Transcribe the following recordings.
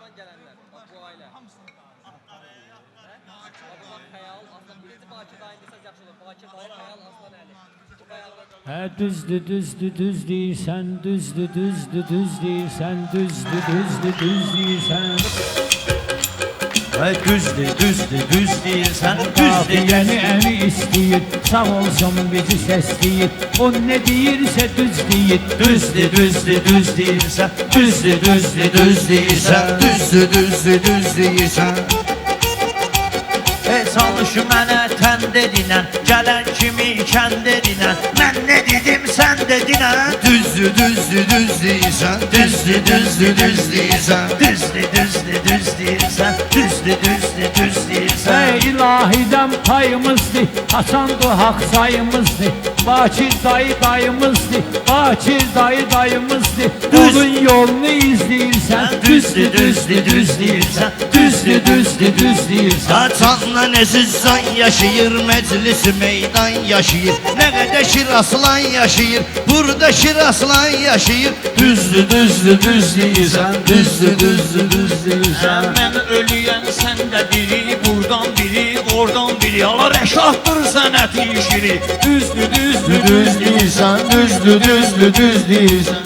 Bakırdan gələnlər, bax bu ailə. Bakırdan Xəyal, Aslan birinci Bakır dayı desək yaxşı olur. Bakır dayı, Xəyal, Aslan düzdür, düzdür, düz deyirsən, düzdür, düzdür, düz düzdür, düzdür, düz. Qafiyəni əli istəyir, sağ olsun bizi səsləyir. O nə deyirsə düz deyir, Düzdür, düzdür, düz deyirsən, düzdür, düzdür, düz deyirsən, düzdür, düzdür, düz deyirsən. E çalış mənə tən dedinən, gələn kimi dedinən, mən nə dedim sən dedinən. Düzdür, düzdür, düz deyirsən, düzdür, düzdür, düz deyirsən, düzdür, düzdür, düz deyirsən, düzdür, düzdür, düz deyirsən. Ey ilahidən payımızdır, Hasandı haq sayımızdır. Bakir dayı dayımızdır, Bakir dayı dayımızdır. Düz. Onun yolunu izləyirsən, Düzdür, düzdür, düz deyirsən, düzdür, düzdür, düz deyirsən. Çanla əzizcan yaşayır, məclisi meydan yaşayır. Nə qədər şiraslan yaşayır, burada şiraslan yaşayır. Düzdür, düzdür, düz deyirsən, düzdür, düzdür, düz deyirsən. Mən ölüyən sən də Buradan biri oradan biri. Ala rəşaddır sənəti işiri Düzdür düzdür düz deyirsən, düzdür, düzdür, düz deyirsən.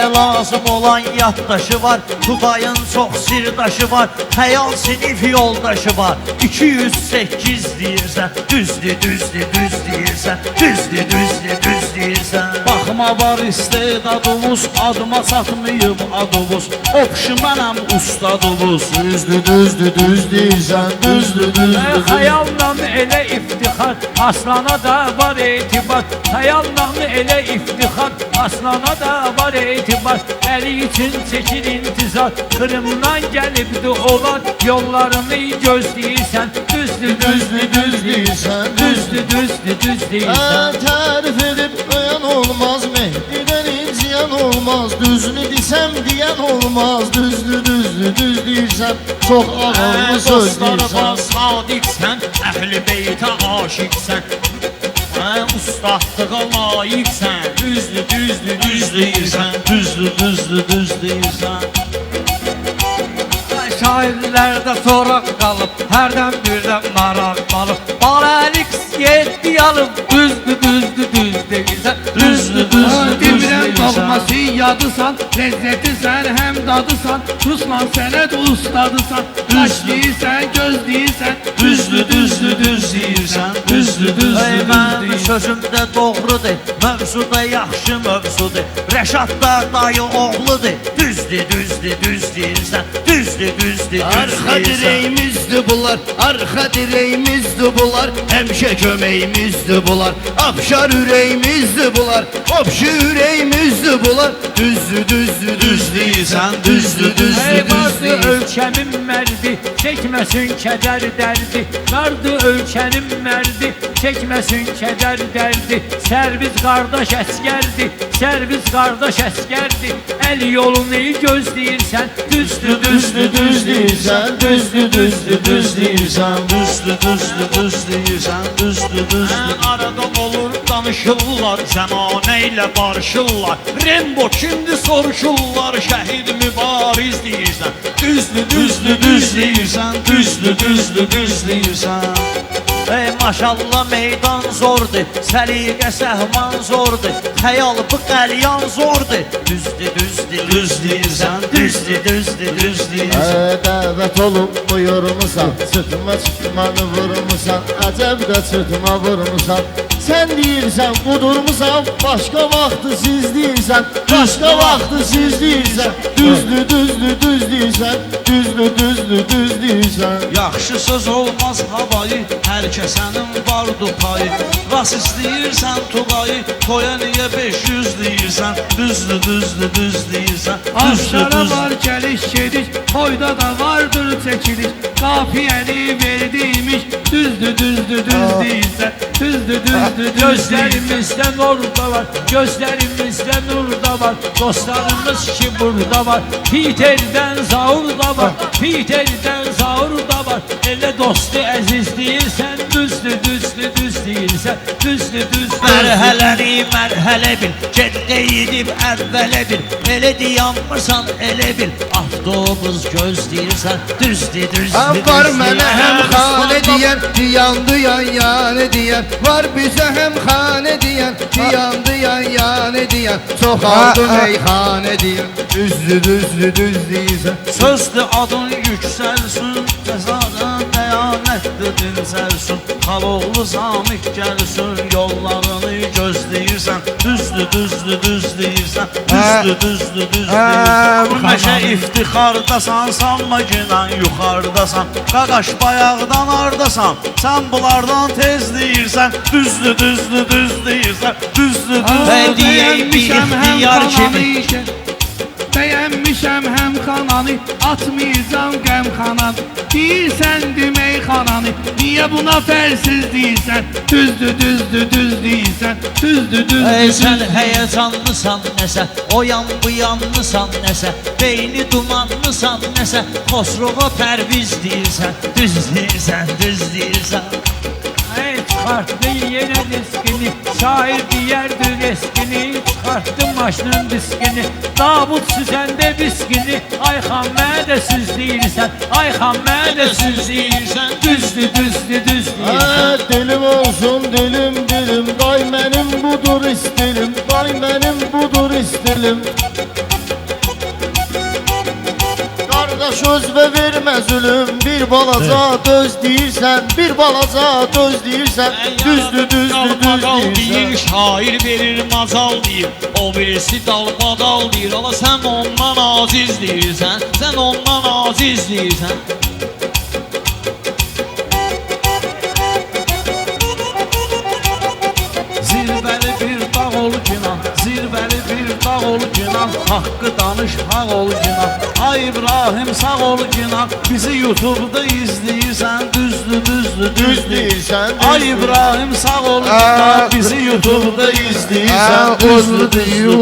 E, lazım olan yaddaşı var. Tugayın çox sirdaşı var. Xəyal sinif yoldaşı var. 208 deyirsən Düzdür, düzdür, düz deyirsən Düzdür, düzdür, düz deyirsən Baxma var istedadımız Adıma satmayıb adımız. Opşu mənəm ustadımız Düzdür, düzdür, düz deyirsən Düzdür, Ey Xəyalla elə iftixar, aslana da var etibar. Xəyalla elə iftixar, aslana da var etibar. Əli üçün çəkir intizar, Kırımdan gəlibdi onlar, yollarını gözləyirsən. Düzdür, düzdür, düz deyirsən, düzdür, düzdür, düz deyirsən. Tərif edib öyan olmaz Mehdidən inciyan olmaz. Düzünü desəm deyən olmaz. Düzdür, düzdür, düz deyirsən Çox ağıllı söz Dostlarıma deyirsən sadiqsən Əhl-i beytə aşiqsən Hə, Ustadlığa layiqsən Düzdür düzdür düz deyirsən Düzdür, düzdür, düz deyirsən Şairlərdə soraq qalıb, hərdən birdən maraq qalıb. Barəlik yetdi alıb, düzdür, düzdür, düz deyirsən. Düzdür, düzdür, düz Demirəm deyirsən doğması yadısan Lezzeti sən həm dadısan Ruslan sənət ustadısan Qaş deyirsən, göz deyirsən Düzdür, düzdür, düz deyirsən Düzdür, düzdür, Ey düz deyirsən sözümdə doğrudur Mövzuda yaxşı mövzudur Rəşad da dayı oğludur Düzdür, düzdür, düz deyirsən Düzdür, düzdür, düz Arxa deyirsən dirəyimizdir bunlar Arxa dirəyimizdir bunlar Həmişə köməyimizdir bunlar Abşar ürəyimizdir bunlar Opşu ürəyimizdir bunlar Düzdür, düzdür, düz deyirsən Düzdür, düzdür, Ey düz vardı deyirsən ölkəmin mərdi, çəkməsin kədər dərdi. Vardı ölkənin mərdi, çəkməsin kədər dərdi. Sərviz qardaş əskərdi, sərviz qardaş əskərdi. Əl yolunu gözləyirsən, düzdür, düzdür, düz deyirsən. Düzdür, düzdür, düz deyirsən Düzdür, düzdür, deyirsən Düzdür, düzdür arada olur danışırlar Zəmanə ilə barışırlar Rembo kimdi soruşurlar Şəhid mübariz deyirsən Düzdür, düzdür, düz deyirsən Düzdür, düzdür, düz deyirsən Ey maşallah meydan zordur Səliqə səhman zordur Xəyal bu qəlyan zordur Düzdür, düzdür, Düz deyirsən Düzdür, düzdür, düz deyirsən Ə, dəvət olub buyurmusan Sırtıma çıxmanı vurmusan Əcəb də sırtıma vurmusan. Sən deyirsən qudurmusan Başqa vaxtı siz deyirsən Başqa vaxtı siz deyirsən. Düzdür, düzdür, düz deyirsən Düzdür, düzdür, düz deyirsən. Yaxşı söz olmaz havayı Hər kəsənin vardı payı. Ras istəyirsən tuğayı Toya niyə 500 deyirsən Düzdür, düzdür, düz deyirsən Aşkara var gəliş gediş Boyda da vardır çəkiliş Kafiyeli verdiymiş Düzdü düzdü düz değilsen Düzdü düzdü düz değilsen Gözlerimizde nur da var Gözlerimizde nur da var. Dostlarımız ki burada var Peter'den Zaur da var. Peter'den Zaur da var. Ele dostu əziz değilsen Düzdü düzdü düz değilsen Düzdü düzdü Mərhələni mərhələ bil. Geddə edib əvvələ bil. Elə dayanmırsan elə bil Avtobus gözləyirsən düzdür, Hem var mənə hem düzdür. xane diyen Diyandı yan yani diyen. Var bizə hem xane diyen Diyandı yan yani diyen. Çox aldı meyxane diyen. Düzdü düzdü düz deyirsən Sözdü adın yüksəlsin Cəzadan dəyanətdir dincəlsin Xaloğlu zamik gəlsin Yollarını gözləyirsən Düzdü, düzdü, düz deyirsən Düzdü, düzdü, düz deyirsən Bu meşə iftixardasan Sanma ginən yuxardasan Qaqaş bayaqdan ardasan Sən bunlardan tez deyirsən Düzdü, düzdü, düz deyirsən Düzdü, düzdü Ve diyeyim bir kananı kimi. Kananı Atmayacağım gəm kanan. Deyirsən demək xananı Niye buna fərsiz deyirsən Düzdü düzdü düz deyirsən Düzdü düzdü Ey sən həyəcanlısan nəsə O yan bu yanlısan nəsə Beyni dumanlısan nəsə Xosrova pərviz deyirsən Düz deyirsən, düz deyirsən Ey çıkarttı yine diskini Şair diyerdir eskini. Çıkarttı maşının diskini Davut süzende biskini. Ayhan de süz değilsen Ayhan de süz değilsen. Düzdü düzdü düz değilsen. Ha, dilim olsun dilim dilim. Day benim budur istilim Day benim budur istilim Kardeş öz ve vermez ölüm. Bir balaca döz deyirsən Bir balaca döz deyirsən Düzdü düzdü düz deyir, şair verir macal deyir O birisi dalbadal deyir Ala sən ondan aziz deyirsən Sən ondan aziz deyirsən ol Cinan Hakkı danış hak ol Cinan Ay İbrahim sağ ol Cinan Bizi YouTube'da izleyirsen Düzdü düzdü Düz deyirsən Ay. İbrahim sağ ol Aa, Cinan Bizi YouTube'da izleyirsen Ha, Düzdü düzdü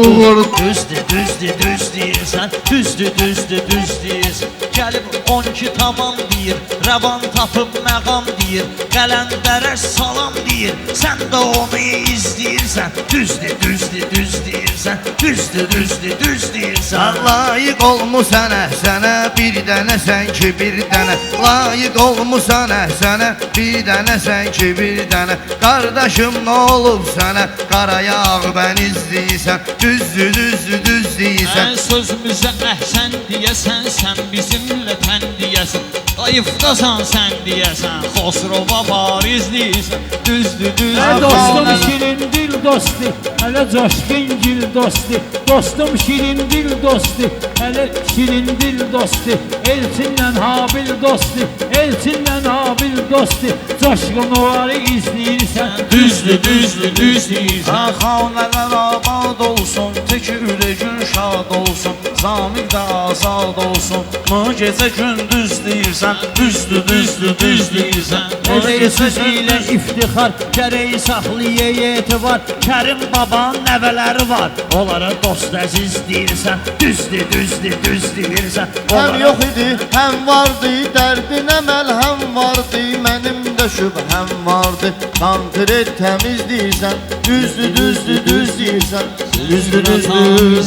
Düzdü, düzdü, düz deyirsən Düzdü, düzdü, düz deyirsən Gəlib 12 tamam deyir Rəvan tapıb məqam deyir Qələndərə salam deyir Sən də onu izləyirsən Düzdü, düzdü, düz deyirsən Düzdü, düzdü, düz deyirsən Layiq olmusan əhsənə Bir dənə sən ki bir dənə Layiq olmusan əhsənə Bir dənə sən ki bir dənə Qardaşım nə olub sənə Qaraya ağ bən izləyirsən Düzdü, düzdü, düz deyirsən Sən sözümüzə əhsən deyəsən Sən bizimlə tən deyəsən Ayıfdasan sən deyəsən Xosrova variz deyəsən Düzdü, düzdü. Ey dostum. Şirin dil dostu Hele coşkun gil dostu Dostum şirin dil dostu Hele şirin dil dostu Elçinle habil dostu Elçinle habil dostu Coşkun varı izleyirsen Düzdü, düzdü, düz deyirsən Xanələr abad olsun Teki ürəgün şad olsun. Zamik də azad olsun. Bu gecə gündüz deyirsən Düzdü, düzdü, düz deyirsən Bu Ey gecə söz ilə iftixar Gərək saxlaya etibar Kərim babanın nəvələri var. Onlara dost əziz deyirsən Düzdür, düzdür, düz deyirsən Hem yok idi hem vardı Derdine melhem vardı. Benim de şüphem vardı Konkret temiz değilsen Düzdü düzdü düz değilsen. Düzdü düzdü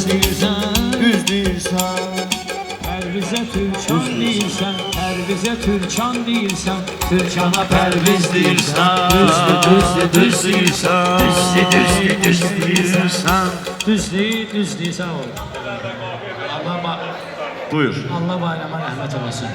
deyirsən düz değilsen Pervize Türkan değilsen Pervize Türkan değilsen Türkana perviz değilsen. Düzdü düzdü düz değilsen Düzdür, düzdür, düz deyirsən Düzdü düz değilsen oğlum. Allah, Buyur. Allah bayrama rahmet eylesin